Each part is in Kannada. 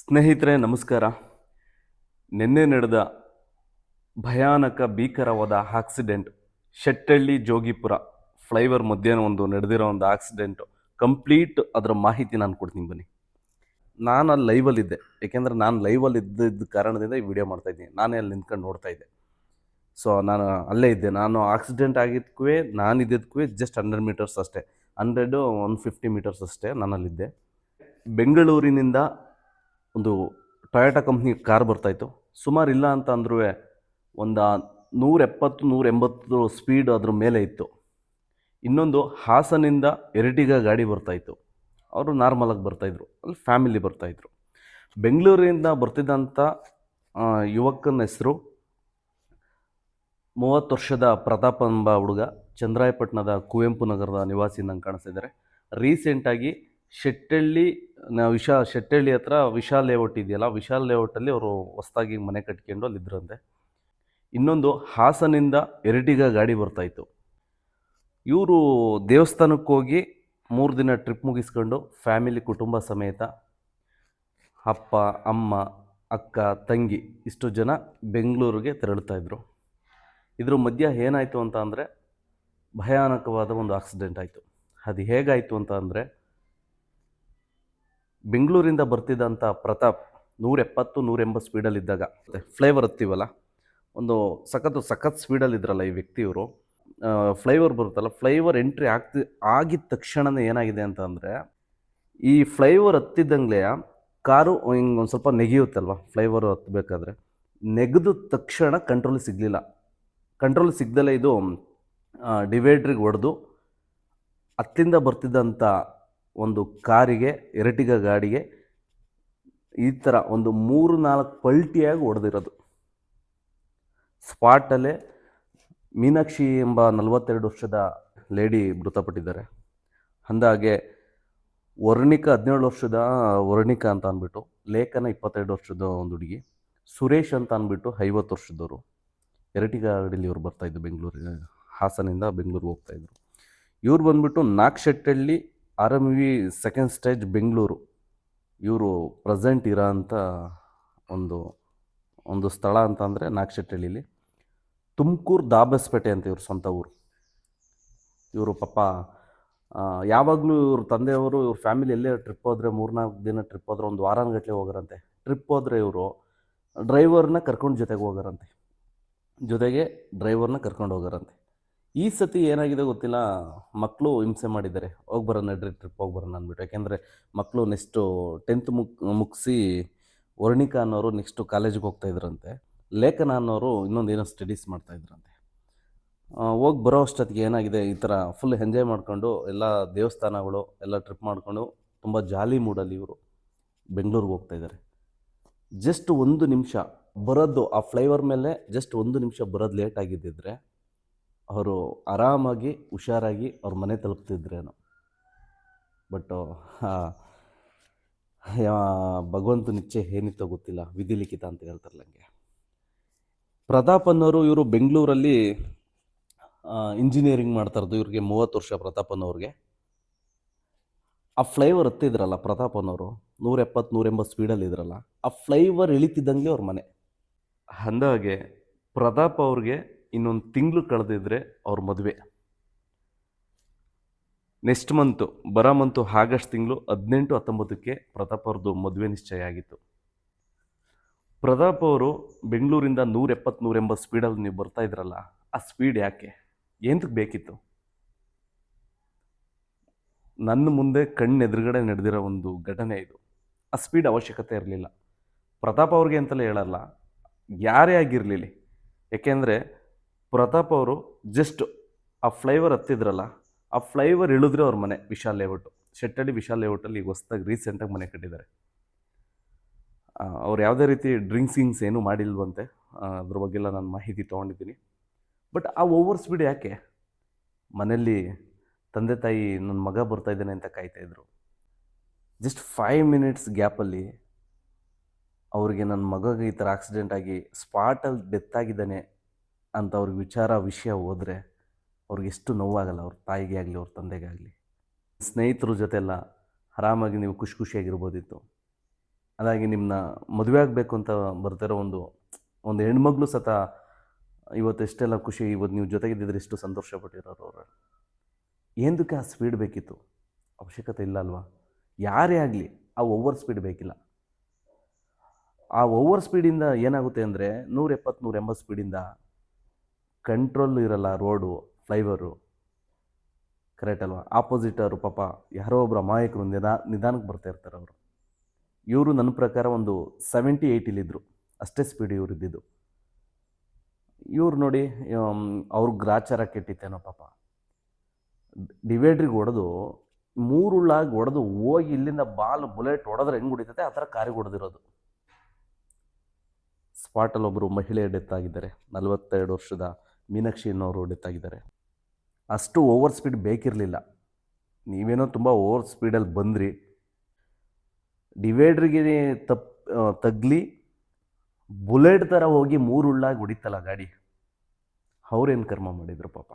ಸ್ನೇಹಿತರೆ, ನಮಸ್ಕಾರ. ನಿನ್ನೆ ನಡೆದ ಭಯಾನಕ, ಭೀಕರವಾದ ಆಕ್ಸಿಡೆಂಟ್ ಶೆಟ್ಟಳ್ಳಿ ಜೋಗಿಪುರ ಫ್ಲೈವರ್ ಮಧ್ಯಾಹ್ನ ಒಂದು ನಡೆದಿರೋ ಒಂದು ಆಕ್ಸಿಡೆಂಟು. ಕಂಪ್ಲೀಟ್ ಅದರ ಮಾಹಿತಿ ನಾನು ಕೊಡ್ತೀನಿ ಬನ್ನಿ. ನಾನು ಅಲ್ಲಿ ಲೈವಲ್ಲಿದ್ದೆ ಏಕೆಂದರೆ ನಾನು ಲೈವಲ್ಲಿ ಇದ್ದಿದ್ದ ಕಾರಣದಿಂದ ಈ ವಿಡಿಯೋ ಮಾಡ್ತಾ ಇದ್ದೀನಿ. ನಾನೇ ಅಲ್ಲಿ ನಿಂತ್ಕೊಂಡು ನೋಡ್ತಾ ಇದ್ದೆ. ಸೊ ನಾನು ಅಲ್ಲೇ ಇದ್ದೆ. ನಾನು ಆಕ್ಸಿಡೆಂಟ್ ಆಗಿದ್ದಕ್ಕೂ ನಾನು ಇದ್ದಿದ್ದಕ್ಕೂ ಜಸ್ಟ್ ಹಂಡ್ರೆಡ್ ಮೀಟರ್ಸ್ ಅಷ್ಟೇ. ಹಂಡ್ರೆಡು ಒನ್ ಫಿಫ್ಟಿ ಮೀಟರ್ಸ್ ಅಷ್ಟೇ ನಾನಲ್ಲಿದ್ದೆ. ಬೆಂಗಳೂರಿನಿಂದ ಒಂದು ಟೊಯೋಟಾ ಕಂಪ್ನಿ ಕಾರ್ ಬರ್ತಾಯಿತ್ತು ಸುಮಾರು ಇಲ್ಲ ಅಂತ ಅಂದ್ರೂ ಒಂದು ನೂರ ಎಪ್ಪತ್ತು ನೂರ ಎಂಬತ್ತು ಸ್ಪೀಡ್ ಅದ್ರ ಮೇಲೆ ಇತ್ತು. ಇನ್ನೊಂದು ಹಾಸನಿಂದ ಎರ್ಟಿಗ ಗಾಡಿ ಬರ್ತಾಯಿತ್ತು ಅವರು ನಾರ್ಮಲಾಗಿ ಬರ್ತಾಯಿದ್ರು ಅಲ್ಲಿ ಫ್ಯಾಮಿಲಿ ಬರ್ತಾಯಿದ್ರು ಬೆಂಗಳೂರಿಂದ ಬರ್ತಿದ್ದಂಥ ಯುವಕನ ಹೆಸರು ಮೂವತ್ತು ವರ್ಷದ ಪ್ರತಾಪ್ ಎಂಬ ಹುಡುಗ. ಚಂದ್ರಾಯಪಟ್ಟಣದ ಕುವೆಂಪು ನಗರದ ನಿವಾಸಿ ನಂಗೆ ಕಾಣಿಸ್ತಿದ್ದಾರೆ ರೀಸೆಂಟಾಗಿ ಶೆಟ್ಟಳ್ಳಿ ನಾವು ವಿಶಾ, ಶೆಟ್ಟಳ್ಳಿ ಹತ್ರ ವಿಶಾಲ್ ಲೇಔಟ್ ಇದೆಯಲ್ಲ, ವಿಶಾಲ್ ಲೇಔಟಲ್ಲಿ ಅವರು ಹೊಸ್ದಾಗಿ ಮನೆ ಕಟ್ಕೊಂಡು ಅಲ್ಲಿದ್ದರಂತೆ ಇನ್ನೊಂದು ಹಾಸನಿಂದ ಎರಡಿಗ ಗಾಡಿ ಬರ್ತಾಯಿತ್ತು ಇವರು ದೇವಸ್ಥಾನಕ್ಕೆ ಹೋಗಿ ಮೂರು ದಿನ ಟ್ರಿಪ್ ಮುಗಿಸ್ಕೊಂಡು ಫ್ಯಾಮಿಲಿ ಕುಟುಂಬ ಸಮೇತ ಅಪ್ಪ, ಅಮ್ಮ, ಅಕ್ಕ, ತಂಗಿ ಇಷ್ಟು ಜನ ಬೆಂಗಳೂರಿಗೆ ತೆರಳುತ್ತಾ ಇದ್ದರು ಇದ್ರ ಮಧ್ಯ ಏನಾಯಿತು ಅಂತ ಅಂದರೆ ಭಯಾನಕವಾದ ಒಂದು ಆಕ್ಸಿಡೆಂಟ್ ಆಯಿತು. ಅದು ಹೇಗಾಯಿತು ಅಂತ ಅಂದರೆ ಬೆಂಗಳೂರಿಂದ ಬರ್ತಿದ್ದಂಥ ಪ್ರತಾಪ್ ನೂರೆಪ್ಪತ್ತು ಎಪ್ಪತ್ತು ನೂರ ಎಂಬತ್ತು ಸ್ಪೀಡಲ್ಲಿದ್ದಾಗ ಫ್ಲೈವರ್ ಹತ್ತೀವಲ್ಲ? ಒಂದು ಸಖತ್ತು ಸಖತ್ ಸ್ಪೀಡಲ್ಲಿ ಇದ್ರಲ್ಲ ಈ ವ್ಯಕ್ತಿಯವರು. ಫ್ಲೈವರ್ ಬರುತ್ತಲ್ಲ, ಫ್ಲೈವರ್ ಎಂಟ್ರಿ ಆಗ್ತಿ, ಆಗಿದ ತಕ್ಷಣನೇ ಏನಾಗಿದೆ ಅಂತಂದರೆ ಈ ಫ್ಲೈವರ್ ಹತ್ತಿದ್ದಂಗೆ ಕಾರು ಹಿಂಗೆ ಒಂದು ಸ್ವಲ್ಪ ನೆಗೆಯುತ್ತಲ್ವ? ಫ್ಲೈವರ್ ಹತ್ತಬೇಕಾದ್ರೆ ನೆಗೆದ ತಕ್ಷಣ ಕಂಟ್ರೋಲ್ ಸಿಗಲಿಲ್ಲ. ಕಂಟ್ರೋಲ್ ಸಿಗ್ದಲೇ ಇದು ಡಿವೈಡ್ರಿಗೆ ಹೊಡೆದು ಹತ್ತಿಂದ ಬರ್ತಿದ್ದಂಥ ಒಂದು ಕಾರಿಗೆ, ಎರಟಿಗ ಗಾಡಿಗೆ ಈ ಥರ ಒಂದು ಮೂರು ನಾಲ್ಕು ಪಲ್ಟಿಯಾಗಿ ಹೊಡೆದಿರೋದು. ಸ್ಪಾಟಲ್ಲೇ ಮೀನಾಕ್ಷಿ ಎಂಬ ನಲವತ್ತೆರಡು ವರ್ಷದ ಲೇಡಿ ಮೃತಪಟ್ಟಿದ್ದಾರೆ. ಅಂದಾಗೆ ವರ್ಣಿಕ, ಹದಿನೇಳು ವರ್ಷದ ವರ್ಣಿಕ ಅಂತ ಅಂದ್ಬಿಟ್ಟು, ಲೇಖನ ಇಪ್ಪತ್ತೆರಡು ವರ್ಷದ ಒಂದು ಹುಡುಗಿ, ಸುರೇಶ್ ಅಂತ ಅಂದ್ಬಿಟ್ಟು ಐವತ್ತು ವರ್ಷದವರು. ಎರಟಿಗ ಗಾಡೀಲಿ ಇವ್ರು ಬರ್ತಾಯಿದ್ರು ಬೆಂಗಳೂರಿಗೆ ಹಾಸನಿಂದ ಬೆಂಗಳೂರಿಗೆ ಹೋಗ್ತಾಯಿದ್ರು ಇವ್ರು ಬಂದ್ಬಿಟ್ಟು Nagashettahalli R M V second stage Bengaluru. ಇವರು ಪ್ರೆಸೆಂಟ್ ಇರೋ ಅಂಥ ಒಂದು ಒಂದು ಸ್ಥಳ ಅಂತ ಅಂದರೆ ನಾಗಶೆಟ್ಟಳ್ಳಿಲಿ. ತುಮಕೂರು ದಾಬಸ್ಪೇಟೆ ಅಂತ ಇವರು ಸ್ವಂತ ಊರು. ಇವರು ಪಾಪ ಯಾವಾಗಲೂ ಇವ್ರ ತಂದೆಯವರು ಇವ್ರ ಫ್ಯಾಮಿಲಿ ಎಲ್ಲೇ ಟ್ರಿಪ್ ಹೋದರೆ ಮೂರ್ನಾಲ್ಕು ದಿನ ಟ್ರಿಪ್ ಹೋದ್ರೆ ಒಂದು ವಾರಾನ್ಗಟ್ಲೆ ಹೋಗರಂತೆ. ಟ್ರಿಪ್ ಹೋದರೆ ಇವರು ಡ್ರೈವರ್ನ ಕರ್ಕೊಂಡು ಜೊತೆಗೆ ಹೋಗರಂತೆ. ಜೊತೆಗೆ ಡ್ರೈವರ್ನ ಕರ್ಕೊಂಡು ಹೋಗೋರಂತೆ. ಈ ಸತಿ ಏನಾಗಿದೆ ಗೊತ್ತಿಲ್ಲ ಮಕ್ಕಳು ಹಿಂಸೆ ಮಾಡಿದ್ದಾರೆ. ಹೋಗಿ ಬರೋಣ, ನಡ್ರಿ ಟ್ರಿಪ್ ಹೋಗಿ ಬರೋಣ ಅಂದ್ಬಿಟ್ಟು. ಯಾಕೆಂದರೆ ಮಕ್ಕಳು ನೆಕ್ಸ್ಟು ಟೆಂತ್ ಮುಕ್ ಮುಗಿಸಿ ವರ್ಣಿಕಾ ಅನ್ನೋರು ನೆಕ್ಸ್ಟು ಕಾಲೇಜಿಗೆ ಹೋಗ್ತಾ ಇದ್ರಂತೆ. ಲೇಖನ ಅನ್ನೋರು ಇನ್ನೊಂದು ಏನೋ ಸ್ಟಡೀಸ್ ಮಾಡ್ತಾ ಇದ್ರಂತೆ. ಹೋಗಿ ಬರೋ ಅಷ್ಟೊತ್ತಿಗೆ ಏನಾಗಿದೆ, ಈ ಥರ ಫುಲ್ ಎಂಜಾಯ್ ಮಾಡ್ಕೊಂಡು ಎಲ್ಲ ದೇವಸ್ಥಾನಗಳು ಎಲ್ಲ ಟ್ರಿಪ್ ಮಾಡಿಕೊಂಡು ತುಂಬ ಜಾಲಿ ಮೂಡಲ್ಲಿ ಇವರು ಬೆಂಗಳೂರಿಗೆ ಹೋಗ್ತಾ ಇದ್ದಾರೆ ಜಸ್ಟ್ ಒಂದು ನಿಮಿಷ ಬರೋದು, ಆ ಫ್ಲೈವರ್ ಮೇಲೆ ಜಸ್ಟ್ ಒಂದು ನಿಮಿಷ ಬರೋದು ಲೇಟ್ ಆಗಿದ್ದಿದ್ರೆ ಅವರು ಆರಾಮಾಗಿ, ಹುಷಾರಾಗಿ ಅವ್ರ ಮನೆ ತಲುಪ್ತಿದ್ರೇನೋ ಬಟ್ ಭಗವಂತನ ಇಚ್ಛೆ ಏನಿತ್ತೋ ಗೊತ್ತಿಲ್ಲ. ವಿಧಿಲಿಖಿತ ಅಂತ ಹೇಳ್ತಾರಲ್ಲ ಹಂಗೆ ಪ್ರತಾಪ್ ಅನ್ನೋರು ಇವರು ಬೆಂಗಳೂರಲ್ಲಿ ಇಂಜಿನಿಯರಿಂಗ್ ಮಾಡ್ತಾ ಇರೋದು ಇವ್ರಿಗೆ ಮೂವತ್ತು ವರ್ಷ ಪ್ರತಾಪ್ ಅನ್ನೋರಿಗೆ. ಆ ಫ್ಲೈವರ್ ಹತ್ತಿದ್ರಲ್ಲ ಪ್ರತಾಪ್ ಅನ್ನೋರು. ನೂರ ಎಪ್ಪತ್ತು ನೂರ ಎಂಬತ್ತು ಸ್ಪೀಡಲ್ಲಿ ಇದ್ರಲ್ಲ. ಆ ಫ್ಲೈವರ್ ಇಳಿತಿದ್ದಂಗೆ ಅವ್ರ ಮನೆ. ಅಂದಾಗೆ ಪ್ರತಾಪ್ ಅವ್ರಿಗೆ ಇನ್ನೊಂದು ತಿಂಗಳು ಕಳೆದಿದ್ರೆ ಅವ್ರ ಮದುವೆ. ನೆಕ್ಸ್ಟ್ ಮಂತು ಬರೋ ಮಂತು ಆಗಸ್ಟ್ ತಿಂಗಳು ಹದಿನೆಂಟು ಹತ್ತೊಂಬತ್ತಕ್ಕೆ ಪ್ರತಾಪ್ ಅವ್ರದ್ದು ಮದುವೆ ನಿಶ್ಚಯ ಆಗಿತ್ತು. ಪ್ರತಾಪ್ ಅವರು ಬೆಂಗಳೂರಿಂದ ನೂರ ಎಪ್ಪತ್ತು ನೂರ ಎಂಬತ್ತು ಸ್ಪೀಡಲ್ಲಿ ನೀವು ಬರ್ತಾ ಇದ್ರಲ್ಲ, ಆ ಸ್ಪೀಡ್ ಯಾಕೆ? ಏನಕ್ಕೆ ಬೇಕಿತ್ತು? ನನ್ನ ಮುಂದೆ ಕಣ್ಣೆದುರುಗಡೆ ನಡೆದಿರೋ ಒಂದು ಘಟನೆ ಇದು. ಆ ಸ್ಪೀಡ್ ಅವಶ್ಯಕತೆ ಇರಲಿಲ್ಲ. ಪ್ರತಾಪ್ ಅವ್ರಿಗೆ ಅಂತಲೇ ಹೇಳಲ್ಲ, ಯಾರೇ ಆಗಿರಲಿಲ್ಲ ಯಾಕೆಂದರೆ ಪ್ರತಾಪ್ ಅವರು ಜಸ್ಟ್ ಆ ಫ್ಲೈವರ್ ಹತ್ತಿದ್ರಲ್ಲ, ಆ ಫ್ಲೈವರ್ ಇಳಿದ್ರೆ ಅವ್ರ ಮನೆ, ವಿಶಾಲ್ ಲೇಔಟು ಶೆಟ್ಟಳ್ಳಿ ವಿಶಾಲ್ ಲೇಔಟಲ್ಲಿ ಈಗ ಹೊಸ್ದಾಗಿ ರೀಸೆಂಟಾಗಿ ಮನೆ ಕಟ್ಟಿದ್ದಾರೆ ಅವ್ರು ಯಾವುದೇ ರೀತಿ ಡ್ರಿಂಕ್ಸ್ ಗಿಂಗ್ಸ್ ಏನೂ ಮಾಡಿಲ್ವಂತೆ ಅದ್ರ ಬಗ್ಗೆಲ್ಲ ನಾನು ಮಾಹಿತಿ ತೊಗೊಂಡಿದ್ದೀನಿ. ಬಟ್ ಆ ಓವರ್ ಸ್ಪೀಡ್ ಯಾಕೆ? ಮನೆಯಲ್ಲಿ ತಂದೆ ತಾಯಿ ನನ್ನ ಮಗ ಬರ್ತಾ ಇದ್ದಾನೆ ಅಂತ ಕಾಯ್ತಾಯಿದ್ರು ಜಸ್ಟ್ ಫೈವ್ ಮಿನಿಟ್ಸ್ ಗ್ಯಾಪಲ್ಲಿ ಅವ್ರಿಗೆ ನನ್ನ ಮಗಗೆ ಈ ಥರ ಆಕ್ಸಿಡೆಂಟ್ ಆಗಿ ಸ್ಪಾಟಲ್ಲಿ ಡೆತ್ ಆಗಿದ್ದಾನೆ ಅಂತ ಅವ್ರಿಗೆ ವಿಚಾರ ವಿಷಯ ಹೋದರೆ ಅವ್ರಿಗೆ ಎಷ್ಟು ನೋವಾಗಲ್ಲ ಅವ್ರ ತಾಯಿಗೆ ಆಗಲಿ, ಅವ್ರ ತಂದೆಗೆ ಆಗಲಿ. ಸ್ನೇಹಿತರ ಜೊತೆ ಎಲ್ಲ ಆರಾಮಾಗಿ ನೀವು ಖುಷಿ ಖುಷಿಯಾಗಿರ್ಬೋದಿತ್ತು. ಅದಾಗಿ ನಿಮ್ಮನ್ನ ಮದುವೆ ಆಗಬೇಕು ಅಂತ ಬರ್ತಿರೋ ಒಂದು ಒಂದು ಹೆಣ್ಮಗ್ಳು ಸತ ಇವತ್ತು ಎಷ್ಟೆಲ್ಲ ಖುಷಿ, ಇವತ್ತು ನೀವು ಜೊತೆಗಿದ್ದಿದ್ರೆ ಎಷ್ಟು ಸಂತೋಷ ಪಟ್ಟಿರೋರು ಅವರು. ಏನಕ್ಕೆ ಆ ಸ್ಪೀಡ್ ಬೇಕಿತ್ತು? ಅವಶ್ಯಕತೆ ಇಲ್ಲ ಅಲ್ವಾ? ಯಾರೇ ಆಗಲಿ ಆ ಓವರ್ ಸ್ಪೀಡ್ ಬೇಕಿಲ್ಲ. ಆ ಓವರ್ ಸ್ಪೀಡಿಂದ ಏನಾಗುತ್ತೆ ಅಂದರೆ ನೂರ ಎಪ್ಪತ್ತು ನೂರ ಎಂಬತ್ತು ಸ್ಪೀಡಿಂದ ಕಂಟ್ರೋಲ್ ಇರಲ್ಲ ರೋಡು ಫ್ಲೈವರು ಕರೆಕ್ಟ್ ಅಲ್ವಾ? ಆಪೋಸಿಟ್ ಪಾಪ ಯಾರೋ ಒಬ್ಬರು ಅಮಾಯಕರು ನಿದಾ ನಿಧಾನಕ್ಕೆ ಬರ್ತಾ ಇರ್ತಾರೆ ಅವರು. ಇವರು ನನ್ನ ಪ್ರಕಾರ ಒಂದು ಸೆವೆಂಟಿ ಏಯ್ಟಿಲಿದ್ದರು ಅಷ್ಟೇ ಸ್ಪೀಡ್ ಇವ್ರು ಇದ್ದಿದ್ದು. ಇವ್ರು ನೋಡಿ ಅವ್ರ ಗ್ರಾಚಾರ ಕೆಟ್ಟಿತ್ತೇನೋ ಪಾಪ. ಡಿವೈಡ್ರಿಗೆ ಹೊಡೆದು ಮೂರುಳ್ಳಾಗಿ ಹೊಡೆದು ಹೋಗಿ ಇಲ್ಲಿಂದ ಬಾಲ್ ಬುಲೆಟ್ ಹೊಡೆದ್ರೆ ಹೆಂಗೆ ಹೊಡಿತೈತೆ? ಆ ಥರ ಕಾರಿಗೆ ಹೊಡೆದಿರೋದು. ಸ್ಪಾಟಲ್ಲಿ ಒಬ್ಬರು ಮಹಿಳೆ ಡೆತ್ ಆಗಿದ್ದಾರೆ. ನಲವತ್ತೆರಡು ವರ್ಷದ ಮೀನಾಕ್ಷಿ ಅನ್ನೋರು ಡೆತ್ ಆಗಿದ್ದಾರೆ ಅಷ್ಟು ಓವರ್ ಸ್ಪೀಡ್ ಬೇಕಿರಲಿಲ್ಲ. ನೀವೇನೋ ತುಂಬ ಓವರ್ ಸ್ಪೀಡಲ್ಲಿ ಬಂದ್ರಿ. ಡಿವೈಡ್ರಿಗೆ ತಪ್ ತಗ್ಲಿ ಬುಲೆಟ್ ಥರ ಹೋಗಿ ಮೂರುಳ್ಳಾಗಿ ಹೊಡಿತಲ್ಲ ಗಾಡಿ. ಅವ್ರೇನು ಕರ್ಮ ಮಾಡಿದರು ಪಾಪ.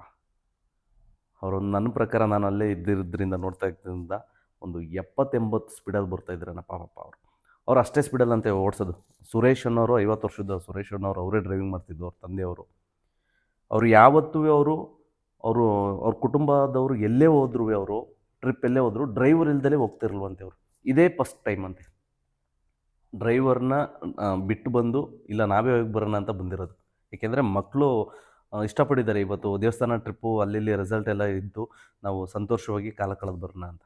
ಅವರು ನನ್ನ ಪ್ರಕಾರ ನಾನು ಅಲ್ಲೇ ಇದ್ದಿರೋದ್ರಿಂದ ನೋಡ್ತಾ ಇದ್ದರಿಂದ ಒಂದು ಎಪ್ಪತ್ತೆಂಬತ್ತು ಸ್ಪೀಡಲ್ಲಿ ಬರ್ತಾ ಇದ್ರನಪ್ಪ ಪಾಪ ಅವರು. ಅವ್ರು ಅಷ್ಟೇ ಸ್ಪೀಡಲ್ಲಿ ಅಂತ ಓಡಿಸೋದು. ಸುರೇಶ್ ಅನ್ನೋರು ಐವತ್ತು ವರ್ಷದ ಸುರೇಶ್ ಅನ್ನೋರು ಅವರೇ ಡ್ರೈವಿಂಗ್ ಮಾಡ್ತಿದ್ದು ಅವ್ರ ತಂದೆಯವರು. ಅವರು ಯಾವತ್ತೂ ಅವರು ಅವರು, ಅವ್ರ ಕುಟುಂಬದವರು ಎಲ್ಲೇ ಹೋದ್ರು ಅವರು ಟ್ರಿಪ್ ಎಲ್ಲೇ ಹೋದ್ರು ಡ್ರೈವರ್ ಇಲ್ದಲೇ ಹೋಗ್ತಿರಲ್ವಂತೆ ಅವರು. ಇದೇ ಫಸ್ಟ್ ಟೈಮ್ ಅಂತೆ. ಡ್ರೈವರ್ನ ಬಿಟ್ಟು ಬಂದು, ಇಲ್ಲ ನಾವೇ ಹೋಗಿ ಬರೋಣ ಅಂತ ಬಂದಿರೋದು. ಏಕೆಂದರೆ ಮಕ್ಕಳು ಇಷ್ಟಪಡಿದ್ದಾರೆ ಇವತ್ತು ದೇವಸ್ಥಾನ ಟ್ರಿಪ್ಪು ಅಲ್ಲಿ ರೆಸಲ್ಟ್ ಎಲ್ಲ ಇದ್ದು, ನಾವು ಸಂತೋಷವಾಗಿ ಕಾಲ ಕಳೆದು ಬರೋಣ ಅಂತ.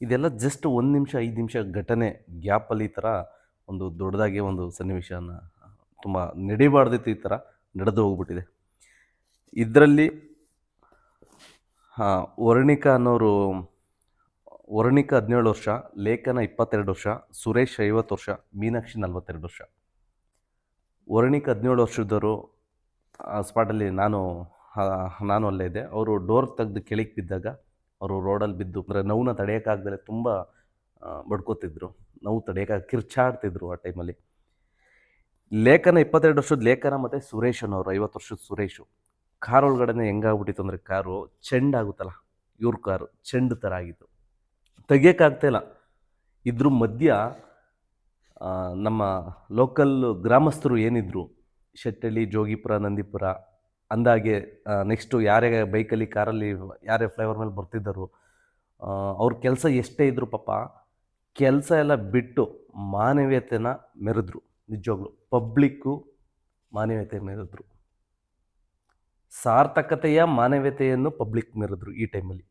ಇದೆಲ್ಲ ಜಸ್ಟ್ ಒಂದು ನಿಮಿಷ, ಐದು ನಿಮಿಷ ಘಟನೆ ಗ್ಯಾಪಲ್ಲಿ ಈ ಥರ ಒಂದು ದೊಡ್ಡದಾಗಿ ಒಂದು ಸನ್ನಿವೇಶನ ತುಂಬ ನಡಿಬಾರ್ದಿತ್ತು ಈ ಥರ ನಡೆದು ಹೋಗ್ಬಿಟ್ಟಿದೆ. ಇದರಲ್ಲಿ ವರ್ಣಿಕಾ ಅನ್ನೋರು, ವರ್ಣಿಕ ಹದಿನೇಳು ವರ್ಷ, ಲೇಖನ ಇಪ್ಪತ್ತೆರಡು ವರ್ಷ, ಸುರೇಶ್ ಐವತ್ತು ವರ್ಷ, ಮೀನಾಕ್ಷಿ ನಲ್ವತ್ತೆರಡು ವರ್ಷ. ವರ್ಣಿಕ ಹದಿನೇಳು ವರ್ಷದವರು, ಆ ಸ್ಪಾಟಲ್ಲಿ ನಾನು ನಾನು ಅಲ್ಲೇ ಇದ್ದೆ. ಅವರು ಡೋರ್ ತೆಗೆದು ಕೆಳಗೆ ಬಿದ್ದಾಗ, ಅವರು ರೋಡಲ್ಲಿ ಬಿದ್ದು, ಅಂದರೆ ನೋವನ್ನ ತಡೆಯೋಕ್ಕಾಗ್ದಲೆ ತುಂಬ ಬಡ್ಕೋತಿದ್ರು. ನೋವು ತಡೆಯೋಕ್ಕಾಗ, ಕಿರ್ಚಾಡ್ತಿದ್ರು ಆ ಟೈಮಲ್ಲಿ ಲೇಖನ ಇಪ್ಪತ್ತೆರಡು ವರ್ಷದ ಲೇಖನ ಮತ್ತು ಸುರೇಶ್ ಅನ್ನೋರು, ಐವತ್ತು ವರ್ಷದ ಸುರೇಶು. ಕಾರ್ ಒಳಗಡೆ ಹೆಂಗಾಗ್ಬಿಟ್ಟಿತ್ತು ಅಂದರೆ ಕಾರು ಚೆಂಡಾಗುತ್ತಲ್ಲ ಇವ್ರ ಕಾರು ಚೆಂಡು ಥರ ಆಗಿತ್ತು. ತೆಗಿಯೋಕ್ಕಾಗ್ತಾಯಿಲ್ಲ ಇದ್ರ ಮಧ್ಯ ನಮ್ಮ ಲೋಕಲ್ ಗ್ರಾಮಸ್ಥರು ಏನಿದ್ರು, ಶೆಟ್ಟಳ್ಳಿ, ಜೋಗಿಪುರ, ನಂದಿಪುರ, ಅಂದಾಗೆ ನೆಕ್ಸ್ಟು ಯಾರೇ ಬೈಕಲ್ಲಿ, ಕಾರಲ್ಲಿ ಯಾರೇ ಫ್ಲೈವರ್ ಮೇಲೆ ಬರ್ತಿದ್ದರು ಅವ್ರ ಕೆಲಸ ಎಷ್ಟೇ ಇದ್ರು ಪಾಪ ಕೆಲಸ ಎಲ್ಲ ಬಿಟ್ಟು ಮಾನವೀಯತೆನ ಮೆರೆದ್ರು, ನಿಜವಾಗ್ಲು. ಪಬ್ಲಿಕ್ಕು ಮಾನವೀಯತೆ ಮೆರೆದ್ರು. ಸಾರ್ಥಕತೆಯ ಮಾನವೀಯತೆಯನ್ನು ಪಬ್ಲಿಕ್ ಮೆರೆದ್ರು ಈ ಟೈಮಲ್ಲಿ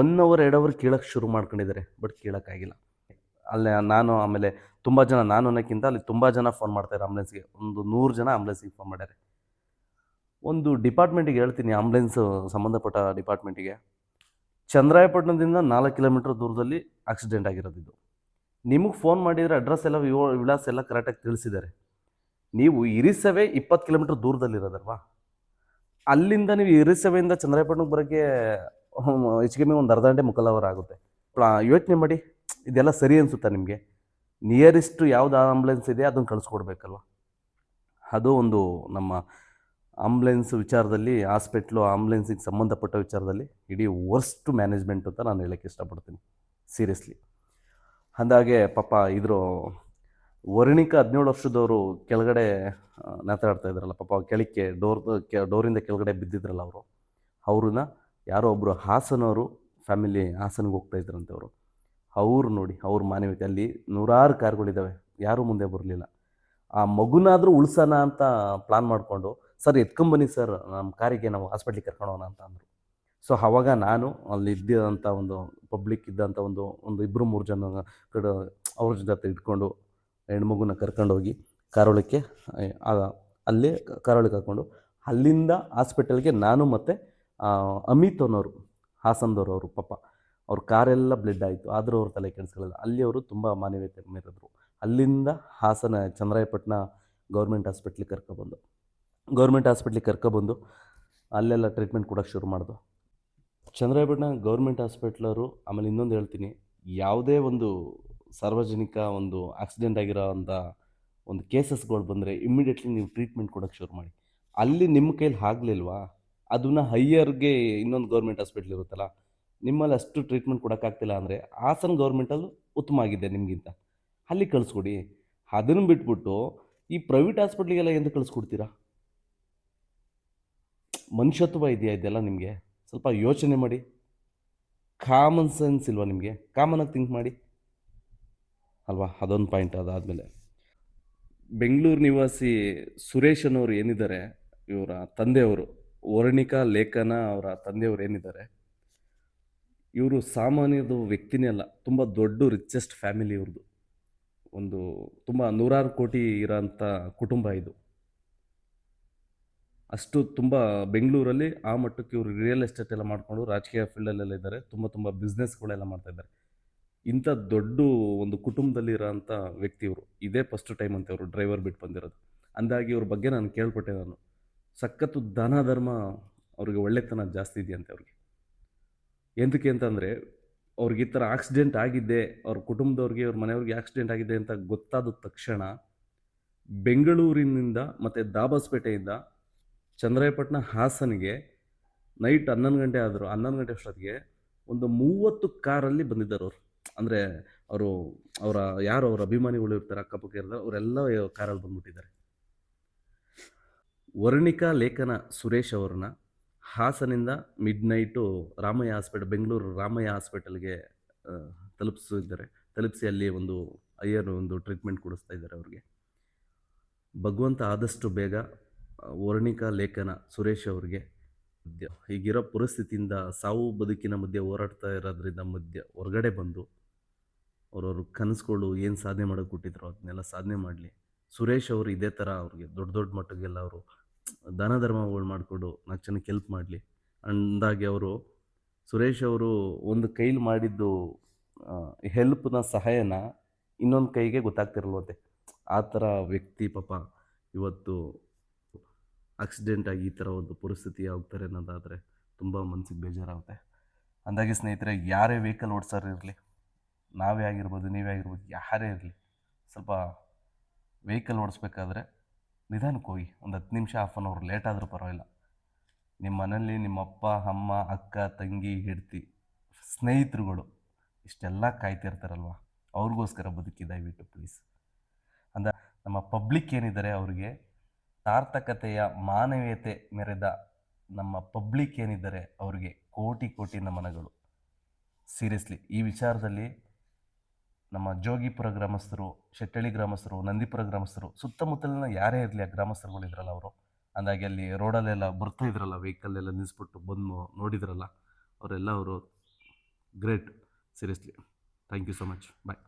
ಒನ್ ಅವರ್ ಎರಡು ಅವರ್ ಕೇಳೋಕ್ಕೆ ಶುರು ಮಾಡ್ಕೊಂಡಿದ್ದಾರೆ ಬಟ್ ಕೇಳೋಕ್ಕಾಗಿಲ್ಲ ಅಲ್ಲೇ ನಾನು ಆಮೇಲೆ ತುಂಬ ಜನ, ನಾನು ಅನ್ನೋಕ್ಕಿಂತ ಅಲ್ಲಿ ತುಂಬ ಜನ ಫೋನ್ ಮಾಡ್ತಾರೆ ಆಂಬುಲೆನ್ಸ್ಗೆ ಒಂದು ನೂರು ಜನ ಆಂಬ್ಯುಲೆನ್ಸ್ಗೆ ಫೋನ್ ಮಾಡ್ಯಾರೆ. ಒಂದು ಡಿಪಾರ್ಟ್ಮೆಂಟಿಗೆ ಹೇಳ್ತೀನಿ ಆಂಬುಲೆನ್ಸ್ ಸಂಬಂಧಪಟ್ಟ ಡಿಪಾರ್ಟ್ಮೆಂಟಿಗೆ ಚಂದ್ರಾಯಪಟ್ಟಣದಿಂದ ನಾಲ್ಕು ಕಿಲೋಮೀಟ್ರ್ ದೂರದಲ್ಲಿ ಆಕ್ಸಿಡೆಂಟ್ ಆಗಿರೋದಿದ್ದು ನಿಮಗೆ ಫೋನ್ ಮಾಡಿದರೆ ಅಡ್ರೆಸ್ ಎಲ್ಲ ವಿಳಾಸ ಎಲ್ಲ ಕರೆಕ್ಟಾಗಿ ತಿಳಿಸಿದ್ದಾರೆ. ನೀವು ಇರಿಸವೇ ಇಪ್ಪತ್ತು ಕಿಲೋಮೀಟ್ರ್ ದೂರದಲ್ಲಿರೋದಲ್ವಾ? ಅಲ್ಲಿಂದ ನೀವು ಇರಿಸವೆಯಿಂದ ಚಂದ್ರಾಯಪಟ್ಟಣಕ್ಕೆ ಬರೋಕ್ಕೆ ಹೆಚ್ಚು ಕಮ್ಮಿ ಒಂದು ಅರ್ಧ ಗಂಟೆ ಮುಕ್ಕಾಲು ಆಗುತ್ತೆ ಯೋಚನೆ ಮಾಡಿ, ಇದೆಲ್ಲ ಸರಿ ಅನಿಸುತ್ತಾ ನಿಮಗೆ? ನಿಯರೆಸ್ಟ್ ಯಾವ್ದು ಆಂಬುಲೆನ್ಸ್ ಇದೆ ಅದನ್ನು ಕಳಿಸ್ಕೊಡ್ಬೇಕಲ್ವ? ಅದು ಒಂದು ನಮ್ಮ ಆಂಬ್ಯುಲೆನ್ಸ್ ವಿಚಾರದಲ್ಲಿ, ಹಾಸ್ಪಿಟ್ಲು ಆಂಬುಲೆನ್ಸಿಗೆ ಸಂಬಂಧಪಟ್ಟ ವಿಚಾರದಲ್ಲಿ ಇಡೀ ವರ್ಸ್ಟ್ ಮ್ಯಾನೇಜ್ಮೆಂಟ್ ಅಂತ ನಾನು ಹೇಳೋಕ್ಕೆ ಇಷ್ಟಪಡ್ತೀನಿ. ಸೀರಿಯಸ್ಲಿ. ಅಂದಾಗೆ ಪಾಪ ಇದ್ರು ವರ್ಣಿಕಾ ಹದಿನೇಳು ವರ್ಷದವರು ಕೆಳಗಡೆ ಮಾತಾಡ್ತಾ ಇದ್ರಲ್ಲ, ಪಾಪ ಕೆಳಕ್ಕೆ ಡೋರ್ ಡೋರಿಂದ ಕೆಳಗಡೆ ಬಿದ್ದಿದ್ರಲ್ಲ ಅವರು. ಅವ್ರನ್ನ ಯಾರೋ ಒಬ್ಬರು ಹಾಸನವರು, ಫ್ಯಾಮಿಲಿ ಹಾಸನಗೆ ಹೋಗ್ತಾ ಇದ್ರಂತೆ ಅವರು. ಅವ್ರು ನೋಡಿ, ಅವ್ರ ಮಾನವೀಯತೆ, ಅಲ್ಲಿ ನೂರಾರು ಕಾರ್ಗಳಿದ್ದಾವೆ ಯಾರೂ ಮುಂದೆ ಬರಲಿಲ್ಲ. ಆ ಮಗುನಾದರೂ ಉಳ್ಸೋಣ ಅಂತ ಪ್ಲಾನ್ ಮಾಡಿಕೊಂಡು, ಸರ್ ಎತ್ಕೊಂಬನ್ನಿ ಸರ್ ನಮ್ಮ ಕಾರಿಗೆ ನಾವು ಹಾಸ್ಪಿಟ್ಲಿಗೆ ಕರ್ಕೊಂಡೋಣ ಅಂತ ಅಂದರು. ಸೊ, ಅವಾಗ ನಾನು ಅಲ್ಲಿ ಇದ್ದಂಥ ಒಂದು, ಪಬ್ಲಿಕ್ ಇದ್ದಂಥ ಒಂದು ಒಂದು ಇಬ್ಬರು ಮೂರು ಜನ ಕಡೆ ಅವ್ರ ಜೊತೆ ಇಟ್ಕೊಂಡು ಹೆಣ್ಮಗುನ ಕರ್ಕೊಂಡೋಗಿ ಕಾರೊಳಕ್ಕೆ ಆ, ಅಲ್ಲೇ ಕಾರೊಳಗೆ ಹಾಕ್ಕೊಂಡು ಅಲ್ಲಿಂದ ಹಾಸ್ಪಿಟಲ್ಗೆ ನಾನು ಮತ್ತು ಅಮಿತ್ ಅನ್ನೋರು ಹಾಸನದವ್ರು ಅವರು ಪಾಪ. ಅವ್ರ ಕಾರೆಲ್ಲ ಬ್ಲಡ್ ಆಯಿತು. ಆದರೂ ಅವ್ರ ತಲೆ ಕೆಡಿಸ್ಕೊಳ್ಳಲ್ಲ. ಅಲ್ಲಿ ಅವರು ತುಂಬ ಮಾನವೀಯತೆ ಮೇರಿದ್ರು. ಅಲ್ಲಿಂದ ಹಾಸನ ಚಂದ್ರಾಯಪಟ್ಟಣ ಗೌರ್ಮೆಂಟ್ ಹಾಸ್ಪಿಟ್ಲಿಗೆ ಕರ್ಕೊಬಂದು. ಗೌರ್ಮೆಂಟ್ ಹಾಸ್ಪಿಟ್ಲಿಗೆ ಕರ್ಕೊಬಂದು ಅಲ್ಲೆಲ್ಲ ಟ್ರೀಟ್ಮೆಂಟ್ ಕೊಡೋಕ್ಕೆ ಶುರು ಮಾಡಿದ್ರು ಚಂದ್ರಾಯಪಟ್ಟಣ ಗೌರ್ಮೆಂಟ್ ಹಾಸ್ಪಿಟ್ಲವರು ಆಮೇಲೆ ಇನ್ನೊಂದು ಹೇಳ್ತೀನಿ. ಯಾವುದೇ ಒಂದು ಸಾರ್ವಜನಿಕ ಒಂದು ಆಕ್ಸಿಡೆಂಟ್ ಆಗಿರೋವಂಥ ಒಂದು ಕೇಸಸ್ಗಳು ಬಂದರೆ ಇಮ್ಮಿಡಿಯೇಟ್ಲಿ ನೀವು ಟ್ರೀಟ್ಮೆಂಟ್ ಕೊಡೋಕ್ಕೆ ಶುರು ಮಾಡಿ. ಅಲ್ಲಿ ನಿಮ್ಮ ಕೈಲಿ ಆಗಲಿಲ್ವಾ? ಅದನ್ನು ಹೈಯರ್ಗೆ ಇನ್ನೊಂದು ಗೌರ್ಮೆಂಟ್ ಹಾಸ್ಪಿಟ್ಲ್ ಇರುತ್ತಲ್ಲ, ನಿಮ್ಮಲ್ಲಿ ಅಷ್ಟು ಟ್ರೀಟ್ಮೆಂಟ್ ಕೊಡೋಕ್ಕಾಗ್ತಿಲ್ಲ ಅಂದರೆ ಹಾಸನ ಗೌರ್ಮೆಂಟಲ್ಲೂ ಉತ್ತಮ ಆಗಿದೆ ನಿಮಗಿಂತ. ಅಲ್ಲಿ ಕಳಿಸ್ಕೊಡಿ. ಅದನ್ನು ಬಿಟ್ಬಿಟ್ಟು ಈ ಪ್ರೈವೇಟ್ ಹಾಸ್ಪಿಟ್ಲಿಗೆಲ್ಲ ಎಂದು ಕಳಿಸ್ಕೊಡ್ತೀರಾ? ಮನುಷ್ಯತ್ವ ಇದೆಯಾ ಇದೆಲ್ಲ ನಿಮಗೆ? ಸ್ವಲ್ಪ ಯೋಚನೆ ಮಾಡಿ. ಕಾಮನ್ ಸೆನ್ಸ್ ಇಲ್ವಾ ನಿಮಗೆ? ಕಾಮನಾಗಿ ಥಿಂಕ್ ಮಾಡಿ. ಅಲ್ವಾ? ಅದೊಂದು ಪಾಯಿಂಟ್ ಅದಾದಮೇಲೆ. ಬೆಂಗಳೂರು ನಿವಾಸಿ ಸುರೇಶ್ ಅನ್ನೋರು ಏನಿದ್ದಾರೆ? ಇವರ ತಂದೆಯವರು ವರ್ಣಿಕಾ ಲೇಖನ ಅವರ ತಂದೆಯವರು ಏನಿದ್ದಾರೆ? ಇವರು ಸಾಮಾನ್ಯದ ವ್ಯಕ್ತಿನೇ ಅಲ್ಲ, ತುಂಬ ದೊಡ್ಡ ರಿಚೆಸ್ಟ್ ಫ್ಯಾಮಿಲಿ ಇವ್ರದ್ದು ಒಂದು ತುಂಬ ನೂರಾರು ಕೋಟಿ ಇರೋಂಥ ಕುಟುಂಬ ಇದು. ಅಷ್ಟು ತುಂಬ ಬೆಂಗಳೂರಲ್ಲಿ ಆ ಮಟ್ಟಕ್ಕೆ ಇವರು ರಿಯಲ್ ಎಸ್ಟೇಟ್ ಎಲ್ಲ ಮಾಡಿಕೊಂಡು ರಾಜಕೀಯ ಫೀಲ್ಡಲ್ಲೆಲ್ಲ ಇದ್ದಾರೆ. ತುಂಬ ತುಂಬ ಬಿಸ್ನೆಸ್ಗಳೆಲ್ಲ ಮಾಡ್ತಾ ಇದ್ದಾರೆ. ಇಂಥ ದೊಡ್ಡ ಒಂದು ಕುಟುಂಬದಲ್ಲಿ ಇರೋಂಥ ವ್ಯಕ್ತಿ ಇವರು ಇದೇ ಫಸ್ಟ್ ಟೈಮ್ ಅಂತ ಅವರು ಡ್ರೈವರ್ ಬಿಟ್ಟು ಬಂದಿರೋದು. ಅಂದಾಗಿ ಇವ್ರ ಬಗ್ಗೆ ನಾನು ಕೇಳ್ಪಟ್ಟೆ ನಾನು. ಸಖತ್ತು ದಾನ ಧರ್ಮ ಅವ್ರಿಗೆ ಒಳ್ಳೆತನ ಜಾಸ್ತಿ ಇದೆಯಂತೆ ಅವ್ರಿಗೆ ಎಂತಕ್ಕೆ ಅಂತಂದರೆ ಅವ್ರಿಗೆ ಈ ಥರ ಆಕ್ಸಿಡೆಂಟ್ ಆಗಿದ್ದೆ, ಅವ್ರ ಕುಟುಂಬದವ್ರಿಗೆ, ಅವ್ರ ಮನೆಯವ್ರಿಗೆ ಆಕ್ಸಿಡೆಂಟ್ ಆಗಿದೆ ಅಂತ ಗೊತ್ತಾದ ತಕ್ಷಣ ಬೆಂಗಳೂರಿನಿಂದ ಮತ್ತು ದಾಬಾಸ್ಪೇಟೆಯಿಂದ ಚಂದ್ರಾಯಪಟ್ಟಣ ಹಾಸನಿಗೆ ನೈಟ್ ಹನ್ನೊಂದು ಗಂಟೆ ಆದರು, ಹನ್ನೊಂದು ಗಂಟೆ ಅಷ್ಟೊತ್ತಿಗೆ ಒಂದು ಮೂವತ್ತು ಕಾರಲ್ಲಿ ಬಂದಿದ್ದಾರೆ ಅವರು. ಅಂದರೆ ಅವರು, ಅವರ, ಯಾರು ಅವರ ಅಭಿಮಾನಿಗಳು ಇರ್ತಾರೆ ಅಕ್ಕಪಕ್ಕ ಇರ್ತಾರೆ, ಅವರೆಲ್ಲ ಕಾರಲ್ಲಿ ಬಂದ್ಬಿಟ್ಟಿದ್ದಾರೆ. ವರ್ಣಿಕಾ ಲೇಖನ ಸುರೇಶ್ ಅವ್ರನ್ನ ಹಾಸನಿಂದ midnight Ramaiah hospital Bengaluru Ramaiah ಹಾಸ್ಪಿಟಲ್ಗೆ ತಲುಪಿಸಿದ್ದಾರೆ. ತಲುಪಿಸಿ ಅಲ್ಲಿ ಒಂದು ಅಯ್ಯರ್ ಒಂದು ಟ್ರೀಟ್ಮೆಂಟ್ ಕೊಡಿಸ್ತಾ ಇದ್ದಾರೆ ಅವ್ರಿಗೆ. ಭಗವಂತ ಆದಷ್ಟು ಬೇಗ ವರ್ಣಿಕಾ ಲೇಖನ ಸುರೇಶ್ ಅವ್ರಿಗೆ ಮಧ್ಯ, ಹೀಗಿರೋ ಪರಿಸ್ಥಿತಿಯಿಂದ ಸಾವು ಬದುಕಿನ ಮಧ್ಯೆ, ಹೋರಾಡ್ತಾ ಇರೋದ್ರಿಂದ ಮಧ್ಯ ಹೊರಗಡೆ ಬಂದು ಅವ್ರವ್ರ ಕನಸುಗಳು ಏನು ಸಾಧನೆ ಮಾಡೋಕೆ ಕೊಟ್ಟಿದ್ರು ಅದನ್ನೆಲ್ಲ ಸಾಧನೆ ಮಾಡಲಿ. ಸುರೇಶ್ ಅವರು ಇದೇ ಥರ ಅವ್ರಿಗೆ ದೊಡ್ಡ ದೊಡ್ಡ ಮಟ್ಟಗೆಲ್ಲ ಅವರು ದಾನ ಧರ್ಮಗಳು ಮಾಡಿಕೊಂಡು ನಾಲ್ಕು ಜನಕ್ಕೆ ಹೆಲ್ಪ್ ಮಾಡಲಿ. ಅಂದಾಗೆ ಅವರು ಸುರೇಶ್ ಅವರು ಒಂದು ಕೈಲಿ ಮಾಡಿದ್ದು ಹೆಲ್ಪ್ನ ಸಹಾಯನ ಇನ್ನೊಂದು ಕೈಗೆ ಗೊತ್ತಾಗ್ತಿರಲ್ವಂತೆ. ಆ ಥರ ವ್ಯಕ್ತಿ ಪಾಪ ಇವತ್ತು ಆಕ್ಸಿಡೆಂಟ್ ಆಗಿ ಈ ಥರ ಒಂದು ಪರಿಸ್ಥಿತಿ ಆಗ್ತಾರೆ ಅನ್ನೋದಾದರೆ ತುಂಬ ಮನಸ್ಸಿಗೆ ಬೇಜಾರಾಗುತ್ತೆ. ಅಂದಾಗೆ ಸ್ನೇಹಿತರೆ, ಯಾರೇ ವೆಹಿಕಲ್ ಓಡಿಸೋರು ಇರಲಿ ನಾವೇ ಆಗಿರ್ಬೋದು, ನೀವೇ ಆಗಿರ್ಬೋದು, ಯಾರೇ ಇರಲಿ, ಸ್ವಲ್ಪ ವೆಹಿಕಲ್ ಓಡಿಸ್ಬೇಕಾದ್ರೆ ನಿಧಾನಕ್ಕೆ ಹೋಗಿ. ಒಂದು ಹತ್ತು ನಿಮಿಷ ಹಾಫ್ ಆನ್ ಅವರ್ ಲೇಟ್ ಆದರೂ ಪರವಾಗಿಲ್ಲ. ನಿಮ್ಮ ಮನೇಲಿ ನಿಮ್ಮ ಅಪ್ಪ, ಅಮ್ಮ, ಅಕ್ಕ, ತಂಗಿ, ಹೆಂಡ್ತಿ, ಸ್ನೇಹಿತರುಗಳು ಇಷ್ಟೆಲ್ಲ ಕಾಯ್ತಿರ್ತಾರಲ್ವ ಅವ್ರಿಗೋಸ್ಕರ ಬದುಕಿ, ದಯವಿಟ್ಟು ಪ್ಲೀಸ್ ಅಂದ, ನಮ್ಮ ಪಬ್ಲಿಕ್ ಏನಿದ್ದಾರೆ ಅವರಿಗೆ, ಸಾರ್ಥಕತೆಯ ಮಾನವೀಯತೆ ಮೆರೆದ ನಮ್ಮ ಪಬ್ಲಿಕ್ ಏನಿದ್ದಾರೆ ಅವರಿಗೆ ಕೋಟಿ ಕೋಟಿ ನಮನಗಳು. ಸೀರಿಯಸ್ಲಿ ಈ ವಿಚಾರದಲ್ಲಿ ನಮ್ಮ ಜೋಗಿಪುರ ಗ್ರಾಮಸ್ಥರು, ಶೆಟ್ಟಳ್ಳಿ ಗ್ರಾಮಸ್ಥರು, ನಂದಿಪುರ ಗ್ರಾಮಸ್ಥರು, ಸುತ್ತಮುತ್ತಲಿನ ಯಾರೇ ಇರಲಿ ಆ ಗ್ರಾಮಸ್ಥರುಗಳು ಇದ್ರಲ್ಲ ಅವರು. ಅಂದಾಗೆ ಅಲ್ಲಿ ರೋಡಲ್ಲೆಲ್ಲ ಬರ್ತಾ ಇದ್ರಲ್ಲ ವೆಹಿಕಲ್ಲೆಲ್ಲ ನಿಲ್ಲಿಸ್ಬಿಟ್ಟು ಬಂದು ನೋಡಿದ್ರಲ್ಲ, ಅವರೆಲ್ಲ ಅವರು great seriously thank you so much boy